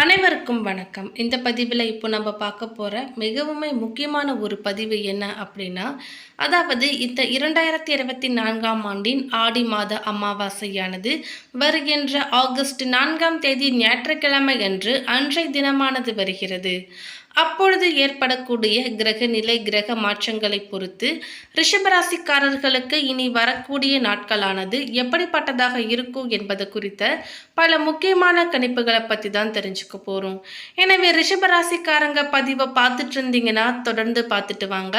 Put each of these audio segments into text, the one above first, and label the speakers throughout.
Speaker 1: அனைவருக்கும் வணக்கம். இந்த பதிவில் இப்போ நம்ம பார்க்க போகிற மிகவுமே முக்கியமான ஒரு பதிவு என்ன அப்படின்னா அதாவது இந்த இரண்டாயிரத்தி இருபத்தி நான்காம் ஆண்டின் ஆடி மாத அமாவாசையானது வருகின்ற ஆகஸ்ட் நான்காம் தேதி ஞாயிற்றுக்கிழமை அன்று அன்றைய தினமானது வருகிறது. அப்பொழுது ஏற்படக்கூடிய கிரக நிலை கிரக மாற்றங்களை பொறுத்து ரிஷபராசிக்காரர்களுக்கு இனி வரக்கூடிய நாட்களானது எப்படிப்பட்டதாக இருக்கும் என்பது குறித்த பல முக்கியமான கணிப்புகளை பற்றி தான் தெரிஞ்சுக்க போகிறோம் எனவே ரிஷபராசிக்காரங்க பதிவை பார்த்துட்டு இருந்தீங்கன்னா தொடர்ந்து பார்த்துட்டு வாங்க.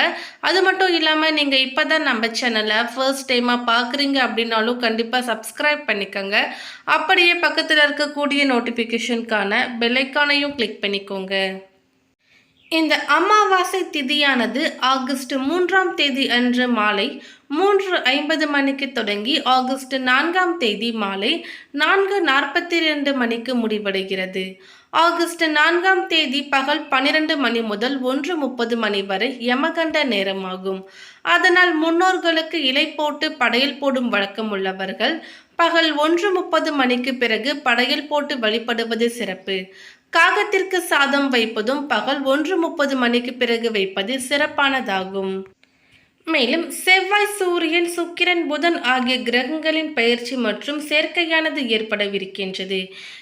Speaker 1: அது மட்டும் இல்லாமல் நீங்கள் இப்போ தான் நம்ம சேனலை ஃபர்ஸ்ட் டைமாக பார்க்குறீங்க அப்படின்னாலும் கண்டிப்பாக சப்ஸ்கிரைப் பண்ணிக்கோங்க. அப்படியே பக்கத்தில் இருக்கக்கூடிய நோட்டிஃபிகேஷனுக்கான பெல்லைக்கானையும் கிளிக் பண்ணிக்கோங்க. இந்த அமாவாசை திதியானது ஆகஸ்ட் மூன்றாம் தேதி அன்று மாலை மூன்று ஐம்பது மணிக்கு தொடங்கி ஆகஸ்ட் நான்காம் தேதி மாலை நான்கு நாற்பத்தி ரெண்டு மணிக்கு முடிவடைகிறது. ஆகஸ்ட் நான்காம் தேதி பகல் பனிரெண்டு மணி முதல் ஒன்று முப்பது மணி வரை யமகண்ட நேரமாகும். அதனால் முன்னோர்களுக்கு இலை போட்டு படையல் போடும் வழக்கம் உள்ளவர்கள் பகல் ஒன்று முப்பது மணிக்கு பிறகு படையல் போட்டு வழிபடுவது சிறப்பு. காகத்திற்கு சாதம் வைப்பதும் பகல் ஒன்று முப்பது மணிக்கு பிறகு வைப்பது சிறப்பானதாகும். மேலும் செவ்வாய் சூரியன் சுக்கிரன் புதன் ஆகிய கிரகங்களின் பயிற்சி மற்றும் சேர்க்கையானது ஏற்படவிருக்கின்றது.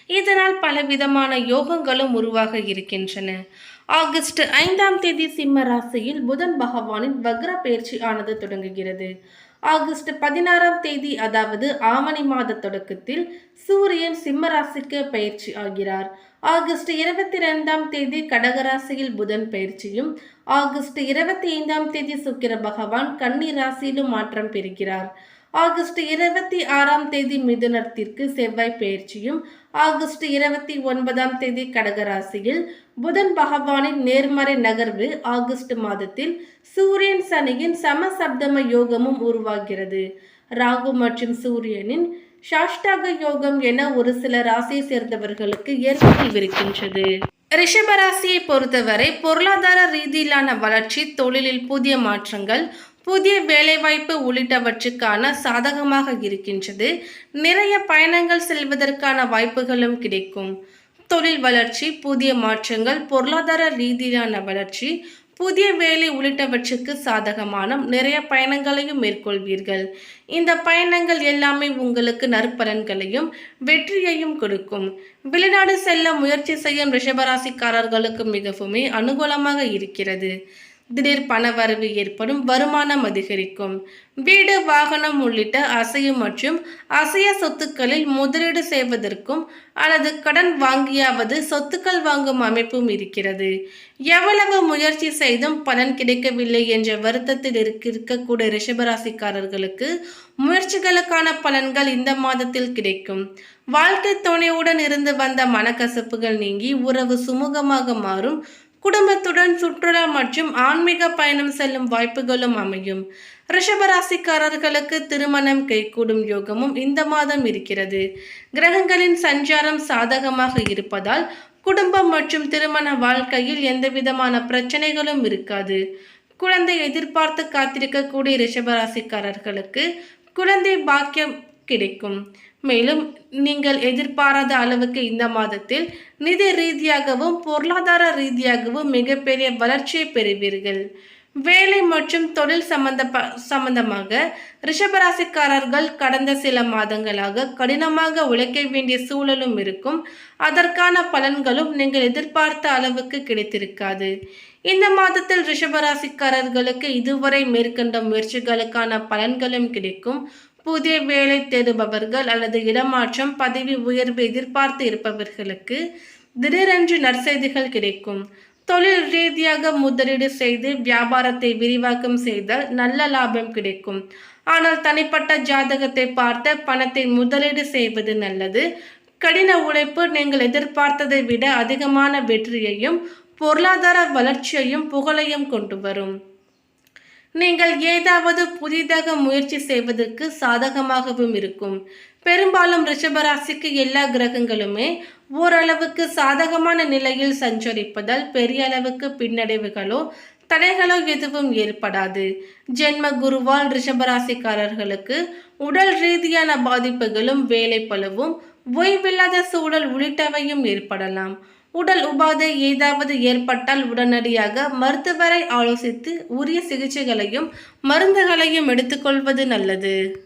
Speaker 1: இதனால் பலவிதமான யோகங்களும் உருவாக இருக்கின்றன. ஆகஸ்ட் ஐந்தாம் தேதி சிம்ம ராசியில் புதன் பகவானின் வக்ர பயிற்சி ஆனது தொடங்குகிறது. ஆகஸ்ட் பதினாறாம் தேதி அதாவது ஆவணி மாத தொடக்கத்தில் சூரியன் சிம்மராசிக்கு பயிற்சி ஆகிறார். ஆகஸ்ட் இருபத்தி ரெண்டாம் தேதி கடகராசியில் புதன் பயிற்சியும் ஆகஸ்ட் இருபத்தி ஐந்தாம் தேதி சுக்கிர பகவான் கன்னி ராசியிலும் மாற்றம் பெறுகிறார். ஆகஸ்ட் இருபத்தி ஆறாம் தேதி மிதுனத்திற்கு செவ்வாய் பயிற்சியும் ஆகஸ்ட் இருபத்தி ஒன்பதாம் தேதி கடகராசியில் புதன் பகவானின் நேர்மறை நகர்வு ஆகஸ்ட் மாதத்தில் சூரியன் சனியின் சமசப்தம யோகமும் உருவாகிறது. ராகு மற்றும் சூரியனின் சாஷ்டாக யோகம் என ஒரு சில ராசியை சேர்ந்தவர்களுக்கு ஏற்பட்டிருக்கின்றது ரிஷபராசியை பொறுத்தவரை பொருளாதார ரீதியிலான வளர்ச்சி தொழிலில் புதிய மாற்றங்கள் புதிய வேலைவாய்ப்பு உள்ளிட்டவற்றுக்கான சாதகமாக இருக்கின்றது. நிறைய பயணங்கள் செல்வதற்கான வாய்ப்புகளும் கிடைக்கும். தொழில் வளர்ச்சி புதிய மாற்றங்கள் பொருளாதார ரீதியிலான வளர்ச்சி புதிய வேலை உள்ளிட்டவற்றுக்கு சாதகமான நிறைய பயணங்களையும் மேற்கொள்வீர்கள். இந்த பயணங்கள் எல்லாமே உங்களுக்கு நற்பலன்களையும் வெற்றியையும் கொடுக்கும். வெளிநாடு செல்ல முயற்சி செய்யும் ரிஷபராசிக்காரர்களுக்கு மிகவுமே அனுகூலமாக இருக்கிறது. திடீர் பணவரவு ஏற்படும் வருமானம் அதிகரிக்கும். வீடு வாகனம் உள்ளிட்ட அசையும் மற்றும் அசைய சொத்துக்களில் முதலீடு செய்வதற்கும் அல்லது கடன் வாங்கியாவது சொத்துக்கள் வாங்கும் அமைப்பும் இருக்கிறது. எவ்வளவு முயற்சி செய்தும் பலன் கிடைக்கவில்லை என்ற வருத்தத்தில் இருக்கக்கூடிய ரிஷபராசிக்காரர்களுக்கு முயற்சிகளுக்கான பலன்கள் இந்த மாதத்தில் கிடைக்கும். வாழ்க்கை துணையுடன் இருந்து வந்த மனக்கசப்புகள் நீங்கி உறவு சுமூகமாக மாறும். குடும்பத்துடன் சுற்றுலா மற்றும் ஆன்மீக பயணம் செல்லும் வாய்ப்புகளும் அமையும். ரிஷபராசிக்காரர்களுக்கு திருமணம் கைகூடும் யோகமும் இந்த மாதம் இருக்கிறது. கிரகங்களின் சஞ்சாரம் சாதகமாக இருப்பதால் குடும்பம் மற்றும் திருமண வாழ்க்கையில் எந்தவிதமான பிரச்சனைகளும் இருக்காது. குழந்தை எதிர்பார்த்து காத்திருக்கக்கூடிய ரிஷபராசிக்காரர்களுக்கு குழந்தை பாக்கியம் கிடைக்கும். மேலும் நீங்கள் எதிர்பாராத அளவுக்கு இந்த மாதத்தில் நிதி ரீதியாகவும் பொருளாதார ரீதியாகவும் மிகப்பெரிய வளர்ச்சியை பெறுவீர்கள். வேலை மற்றும் தொழில் சம்பந்த சம்பந்தமாக ரிஷபராசிக்காரர்கள் கடந்த சில மாதங்களாக கடினமாக உழைக்க வேண்டிய சூழலும் இருக்கும். அதற்கான பலன்களும் நீங்கள் எதிர்பார்த்த அளவுக்கு கிடைத்திருக்காது. இந்த மாதத்தில் ரிஷபராசிக்காரர்களுக்கு இதுவரை மேற்கொண்ட முயற்சிகளுக்கான பலன்களும் கிடைக்கும். புதிய வேலை தேடுபவர்கள் அல்லது இடமாற்றம் பதவி உயர்வு எதிர்பார்த்து இருப்பவர்களுக்கு திடீரென்று நற்செய்திகள் கிடைக்கும். தொழில் ரீதியாக முதலீடு செய்து வியாபாரத்தை விரிவாக்கம் செய்தால் நல்ல லாபம் கிடைக்கும். ஆனால் தனிப்பட்ட ஜாதகத்தை பார்த்த பணத்தை முதலீடு செய்வது நல்லது. கடின உழைப்பு நீங்கள் எதிர்பார்த்ததை விட அதிகமான வெற்றியையும் பொருளாதார வளர்ச்சியையும் புகழையும் கொண்டு வரும். நீங்கள் ஏதாவது புதிதாக முயற்சி செய்வதற்கு சாதகமாகவும் இருக்கும். பெரும்பாலும் ரிஷபராசிக்கு எல்லா கிரகங்களுமே ஓரளவுக்கு சாதகமான நிலையில் சஞ்சரிப்பதால் பெரிய அளவுக்கு பின்னடைவுகளோ தடைகளோ எதுவும் ஏற்படாது. ஜென்ம குருவால் ரிஷபராசிக்காரர்களுக்கு உடல் ரீதியான பாதிப்புகளும் வேலை பலவும் ஓய்வில்லாத சூழல் உள்ளிட்டவையும் ஏற்படலாம். உடல் உபாதை ஏதாவது ஏற்பட்டால் உடனடியாக மருத்துவரை ஆலோசித்து உரிய சிகிச்சைகளையும் மருந்துகளையும் எடுத்துக்கொள்வது நல்லது.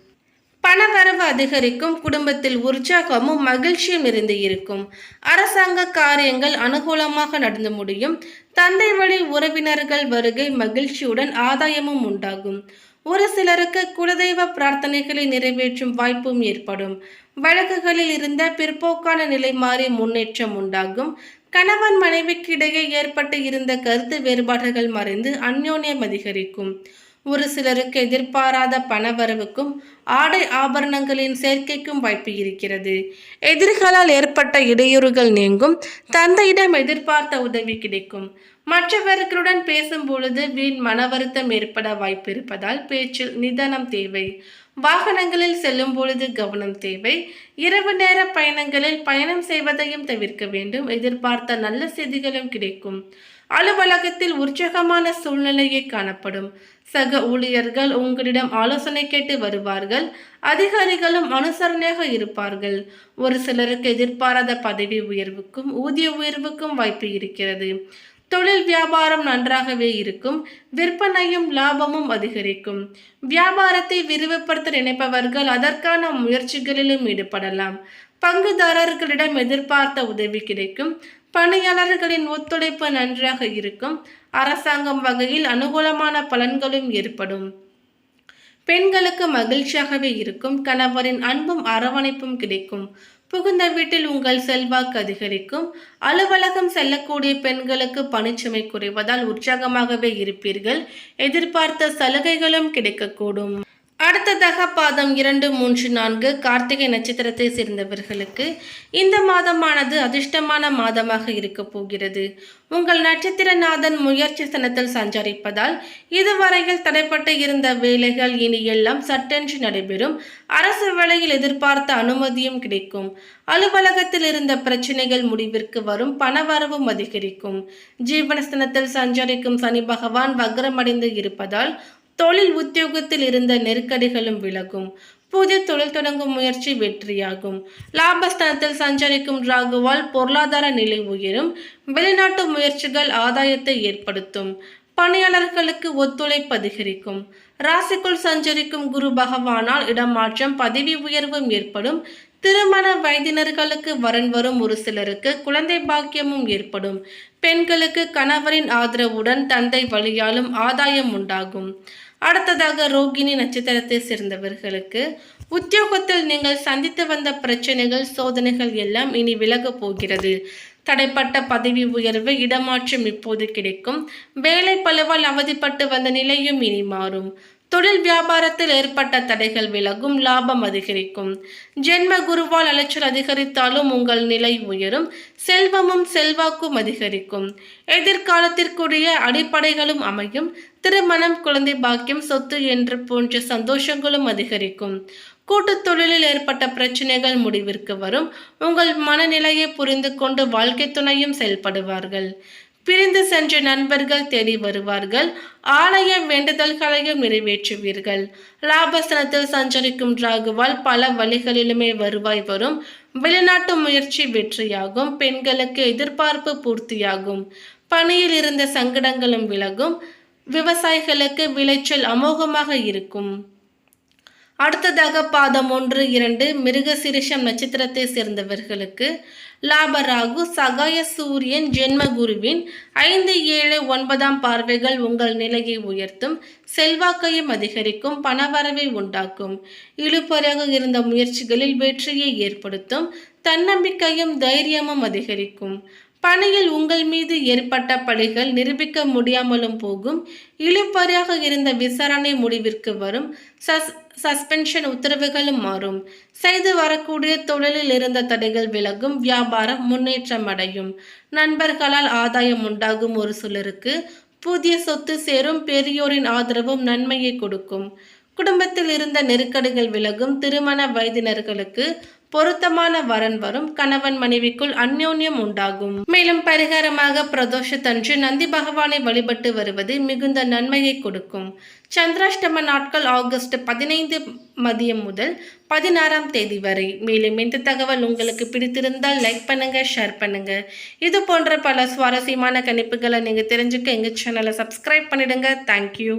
Speaker 1: பணவரவு அதிகரிக்கும் குடும்பத்தில் உற்சாகமும் மகிழ்ச்சியும் இருந்து இருக்கும். அரசாங்க காரியங்கள் அனுகூலமாக நடந்து முடியும். தந்தை வழி உறவினர்கள் வருகை மகிழ்ச்சியுடன் ஆதாயமும் உண்டாகும். ஒரு சிலருக்கு குலதெய்வ பிரார்த்தனைகளை நிறைவேற்றும் வாய்ப்பும் ஏற்படும். வழக்குகளில் இருந்த பிற்போக்கான நிலை மாறி முன்னேற்றம் உண்டாகும். கணவன் மனைவிக்கு இடையே ஏற்பட்டு இருந்த கருத்து வேறுபாடுகள் மறைந்து அந்யோன்யம் அதிகரிக்கும். ஒரு சிலருக்கு எதிர்பாராத பணவரவுக்கும் ஆடை ஆபரணங்களின் சேர்க்கைக்கும் வாய்ப்பு இருக்கிறது. எதிர்களால் ஏற்பட்ட இடையூறுகள் நீங்கும். தந்தையிடம் எதிர்பார்த்த உதவி கிடைக்கும். மற்றவர்களுடன் பேசும் பொழுது வீண் மன வருத்தம் ஏற்பட வாய்ப்பு இருப்பதால் பேச்சில் நிதானம் தேவை. வாகனங்களில் செல்லும் பொழுது கவனம் தேவை. இரவு நேர பயணங்களில் பயணம் செய்வதையும் தவிர்க்க வேண்டும். எதிர்பார்த்த நல்ல செய்திகளும் கிடைக்கும். அலுவலகத்தில் உற்சாகமான சூழ்நிலையே காணப்படும். சக ஊழியர்கள் உங்களிடம் ஆலோசனை கேட்டு வருவார்கள். அதிகாரிகளும் அனுசரணையாக இருப்பார்கள். ஒரு சிலருக்கு எதிர்பாராத பதவி உயர்வுக்கும் ஊதிய உயர்வுக்கும் வாய்ப்பு இருக்கிறது. தொழில் வியாபாரம் நன்றாகவே இருக்கும் விற்பனையும் லாபமும் அதிகரிக்கும். வியாபாரத்தை விரிவுபடுத்த நினைப்பவர்கள் அதற்கான முயற்சிகளிலும் ஈடுபடலாம். பங்குதாரர்களிடம் எதிர்பார்த்த உதவி கிடைக்கும். பணியாளர்களின் ஒத்துழைப்பு நன்றாக இருக்கும். அரசாங்கம் வகையில் அனுகூலமான பலன்களும் ஏற்படும். பெண்களுக்கு மகிழ்ச்சியாகவே இருக்கும் கணவரின் அன்பும் அரவணைப்பும் கிடைக்கும். புகுந்த வீட்டில் உங்கள் செல்வாக்கு அதிகரிக்கும். அலுவலகம் செல்லக்கூடிய பெண்களுக்கு பணிச்சுமை குறைவதால் உற்சாகமாகவே இருப்பீர்கள். எதிர்பார்த்த சலுகைகளும் கிடைக்கக்கூடும். அடுத்ததாக பாதம் இரண்டு மூன்று நான்கு கார்த்திகை நட்சத்திரத்தை சேர்ந்தவர்களுக்கு இந்த மாதமானது அதிர்ஷ்டமான மாதமாக இருக்கப் போகிறது. உங்கள் நட்சத்திரநாதன் முயற்சி ஸ்தனத்தில் சஞ்சரிப்பதால் இதுவரையில் தடைப்பட்டு இருந்த வேலைகள் இனி எல்லாம் சட்டென்று நடைபெறும். அரசு வேலையில் எதிர்பார்த்த அனுமதியும் கிடைக்கும். அலுவலகத்தில் இருந்த பிரச்சனைகள் முடிவிற்கு வரும் பணவரவும் அதிகரிக்கும். ஜீவனஸ்தனத்தில் சஞ்சரிக்கும் சனி பகவான் வக்ரமடைந்து இருப்பதால் தொழில் உத்தியோகத்தில் இருந்த நெருக்கடிகளும் விலகும். புதிய தொழில் தொடங்கும் முயற்சி வெற்றியாகும். லாபஸ்தானத்தில் சஞ்சரிக்கும் ராகுவால் பொருளாதார நிலை உயரும். வெளிநாட்டு முயற்சிகள் ஆதாயத்தை ஏற்படுத்தும். பணியாளர்களுக்கு ஒத்துழைப்பு அதிகரிக்கும். ராசிக்குள் சஞ்சரிக்கும் குரு பகவானால் இடமாற்றம் பதவி உயர்வும் ஏற்படும். திருமண வயதினர்களுக்கு வரன் வரும் ஒரு சிலருக்கு குழந்தை பாக்கியமும் ஏற்படும். பெண்களுக்கு கணவரின் ஆதரவுடன் தந்தை வழியாலும் ஆதாயம் உண்டாகும். அடுத்ததாக ரோகிணி நட்சத்திரத்தை சேர்ந்தவர்களுக்கு உத்தியோகத்தில் நீங்கள் சந்தித்து வந்த பிரச்சனைகள் சோதனைகள் எல்லாம் இனி விலகப் போகிறது. தடைப்பட்ட பதவி உயர்வு இடமாற்றம் இப்போது கிடைக்கும். வேலை பழுவால் அவதிப்பட்டு வந்த நிலையும் இனி மாறும். தொழில் வியாபாரத்தில் ஏற்பட்ட தடைகள் விலகும் லாபம் அதிகரிக்கும். ஜென்ம குருவால் அலைச்சல் அதிகரித்தாலும் உங்கள் நிலை உயரும் செல்வமும் செல்வாக்கும் அதிகரிக்கும். எதிர்காலத்திற்குரிய அடிப்படைகளும் அமையும். திருமணம் குழந்தை பாக்கியம் சொத்து என்று போன்ற சந்தோஷங்களும் அதிகரிக்கும். கூட்டுத் தொழிலில் ஏற்பட்ட பிரச்சனைகள் முடிவிற்கு வரும். உங்கள் மனநிலையை புரிந்து கொண்டு வாழ்க்கை துணையும் செயல்படுவார்கள். பிரிந்து சென்ற நண்பர்கள் தேடி வருவார்கள். ஆலய வேண்டுதல்களையும் நிறைவேற்றுவீர்கள். லாபஸ்தனத்தில் சஞ்சரிக்கும் ராகுவால் பல வழிகளிலுமே வருவாய் வரும். வெளிநாட்டு முயற்சி வெற்றியாகும். பெண்களுக்கு எதிர்பார்ப்பு பூர்த்தியாகும். பணியில் இருந்த சங்கடங்களும் விலகும். விவசாயிகளுக்கு விளைச்சல் அமோகமாக இருக்கும். அடுத்ததாக பாதம் ஒன்று இரண்டு மிருகசிரிஷம் நட்சத்திரத்தை சேர்ந்தவர்களுக்கு லாபராகு சகாய சூரியன் ஜென்ம குருவின் ஐந்து ஏழு ஒன்பதாம் பார்வைகள் உங்கள் நிலையை உயர்த்தும் செல்வாக்கையும் அதிகரிக்கும் பணவரவை உண்டாக்கும். இழுபறியாக இருந்த முயற்சிகளில் வெற்றியை ஏற்படுத்தும் தன்னம்பிக்கையும் தைரியமும் அதிகரிக்கும். பணியில் உங்கள் மீது ஏற்பட்ட பழிகள் நிரூபிக்க முடியாமலும் போகும். இழுபறியாக இருந்த விசாரணை முடிவிற்கு வரும். சஸ் சஸ்பென்ஷன் உத்தரவுகளும் மாறும். செய்து வரக்கூடிய தொழிலில் இருந்த தடைகள் விலகும். வியாபாரம் முன்னேற்றம் அடையும் நண்பர்களால் ஆதாயம் உண்டாகும் ஒரு சிலருக்கு புதிய சொத்து சேரும். பெரியோரின் ஆதரவும் நன்மையை கொடுக்கும். குடும்பத்தில் இருந்த நெருக்கடிகள் விலகும். திருமண வயதினர்களுக்கு பொருத்தமான வரன் வரும் கணவன் மனைவிக்குள் அந்யோன்யம் உண்டாகும். மேலும் பரிகாரமாக பிரதோஷத்தன்று நந்தி பகவானை வழிபட்டு வருவது மிகுந்த நன்மையை கொடுக்கும். சந்திராஷ்டம நாட்கள் ஆகஸ்ட் பதினைந்து மதியம் முதல் பதினாறாம் தேதி வரை. மேலும் இந்த தகவல் உங்களுக்கு பிடித்திருந்தால் லைக் பண்ணுங்க ஷேர் பண்ணுங்க. இது போன்ற பல சுவாரஸ்யமான கணிப்புகளை நீங்க தெரிஞ்சுக்க எங்க சேனலை சப்ஸ்கிரைப் பண்ணிடுங்க. தேங்க்யூ